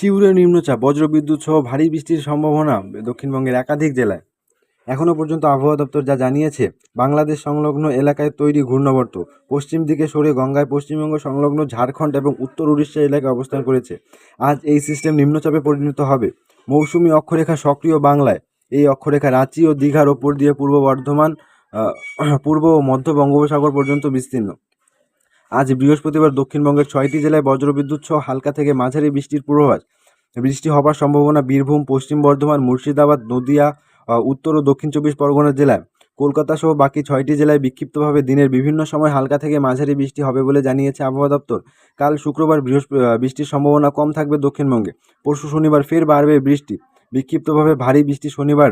শিউরে নিম্নচাপ, বজ্রবিদ্যুৎ সহ ভারী বৃষ্টির সম্ভাবনা দক্ষিণবঙ্গের একাধিক জেলায়। এখনও পর্যন্ত আবহাওয়া দপ্তর যা জানিয়েছে, বাংলাদেশ সংলগ্ন এলাকায় তৈরি ঘূর্ণাবর্ত পশ্চিম দিকে সরে গঙ্গায় পশ্চিমবঙ্গ সংলগ্ন ঝাড়খণ্ড এবং উত্তর উড়িষ্যা এলাকায় অবস্থান করেছে। আজ এই সিস্টেম নিম্নচাপে পরিণত হবে। মৌসুমী অক্ষরেখা সক্রিয় বাংলায়, এই অক্ষরেখা রাঁচি ও দীঘার ওপর দিয়ে পূর্ব বর্ধমান পূর্ব ও মধ্য বঙ্গোপসাগর পর্যন্ত বিস্তীর্ণ। আজ বৃহস্পতিবার দক্ষিণবঙ্গের ছয়টি জেলায় বজ্রবিদ্যুৎ সহ হালকা থেকে মাঝারি বৃষ্টির পূর্বাভাস। বৃষ্টি হবার সম্ভাবনা বীরভূম, পশ্চিম বর্ধমান, মুর্শিদাবাদ, নদিয়া উত্তর ও দক্ষিণ চব্বিশ পরগনা জেলায়। কলকাতা সহ বাকি ছয়টি জেলায় বিক্ষিপ্তভাবে দিনের বিভিন্ন সময় হালকা থেকে মাঝারি বৃষ্টি হবে বলে জানিয়েছে আবহাওয়া দপ্তর। কাল শুক্রবার বৃহস্পতি বৃষ্টির সম্ভাবনা কম থাকবে দক্ষিণবঙ্গে। পরশু শনিবার ফের বাড়বে বৃষ্টি। বিক্ষিপ্তভাবে ভারী বৃষ্টি শনিবার।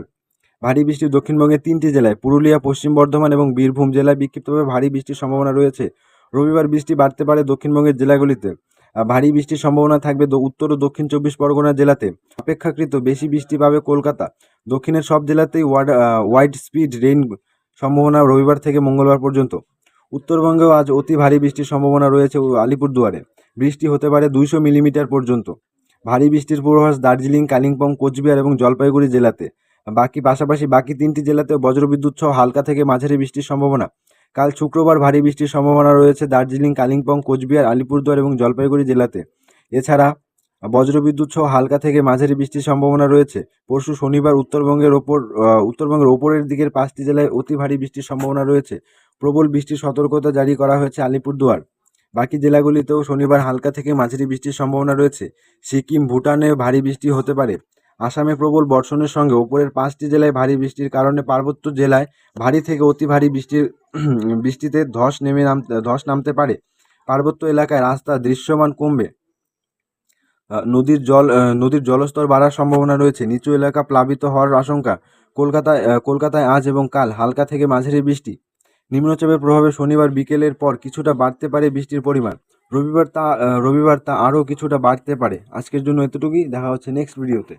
ভারী বৃষ্টি দক্ষিণবঙ্গের তিনটি জেলায়। পুরুলিয়া, পশ্চিম বর্ধমান এবং বীরভূম জেলায় বিক্ষিপ্তভাবে ভারী বৃষ্টির সম্ভাবনা রয়েছে। রবিবার বৃষ্টি বাড়তে পারে দক্ষিণবঙ্গের জেলাগুলিতে। ভারী বৃষ্টির সম্ভাবনা থাকবে উত্তর ও দক্ষিণ চব্বিশ পরগনা জেলাতে। অপেক্ষাকৃত বেশি বৃষ্টি পাবে কলকাতা। দক্ষিণের সব জেলাতেই ওয়াড ওয়াইড স্পিড রেইন সম্ভাবনা রবিবার থেকে মঙ্গলবার পর্যন্ত। উত্তরবঙ্গেও আজ অতি ভারী বৃষ্টির সম্ভাবনা রয়েছে আলিপুরদুয়ারে। বৃষ্টি হতে পারে দুইশো মিলিমিটার পর্যন্ত। ভারী বৃষ্টির পূর্বাভাস দার্জিলিং, কালিম্পং, কোচবিহার এবং জলপাইগুড়ি জেলাতে। বাকি পাশাপাশি বাকি তিনটি জেলাতে বজ্রবিদ্যুৎ সহ হালকা থেকে মাঝারি বৃষ্টির সম্ভাবনা। কাল শুক্রবার ভারী বৃষ্টির সম্ভাবনা রয়েছে দার্জিলিং, কালিম্পং, কোচবিহার, আলিপুরদুয়ার এবং জলপাইগুড়ি জেলাতে। এছাড়া বজ্রবিদ্যুৎ সহ হালকা থেকে মাঝারি বৃষ্টির সম্ভাবনা রয়েছে। পরশু শনিবার উত্তরবঙ্গের ওপর উত্তরবঙ্গের ওপরের দিকের পাঁচটি জেলায় অতি ভারী বৃষ্টির সম্ভাবনা রয়েছে। প্রবল বৃষ্টির সতর্কতা জারি করা হয়েছে আলিপুরদুয়ার। বাকি জেলাগুলিতেও শনিবার হালকা থেকে মাঝারি বৃষ্টির সম্ভাবনা রয়েছে। সিকিম, ভুটানে ভারী বৃষ্টি হতে পারে। আসামে প্রবল বর্ষণের সঙ্গে ওপরের পাঁচটি জেলায় ভারী বৃষ্টির কারণে পার্বত্য জেলায় ভারী থেকে অতি ভারী বৃষ্টির বৃষ্টিতে ধস নেমে নামতে, ধস নামতে পারে। পার্বত্য এলাকায় রাস্তা দৃশ্যমান কমবে। নদীর জল নদীর জলস্তর বাড়ার সম্ভাবনা রয়েছে। নিচু এলাকা প্লাবিত হওয়ার আশঙ্কা। কলকাতায় কলকাতায় আজ এবং কাল হালকা থেকে মাঝারি বৃষ্টি। নিম্নচাপের প্রভাবে শনিবার বিকেলের পর কিছুটা বাড়তে পারে বৃষ্টির পরিমাণ। রবিবার তা রবিবার তা আরও কিছুটা বাড়তে পারে। আজকের জন্য এতটুকুই। দেখা হচ্ছে নেক্সট ভিডিওতে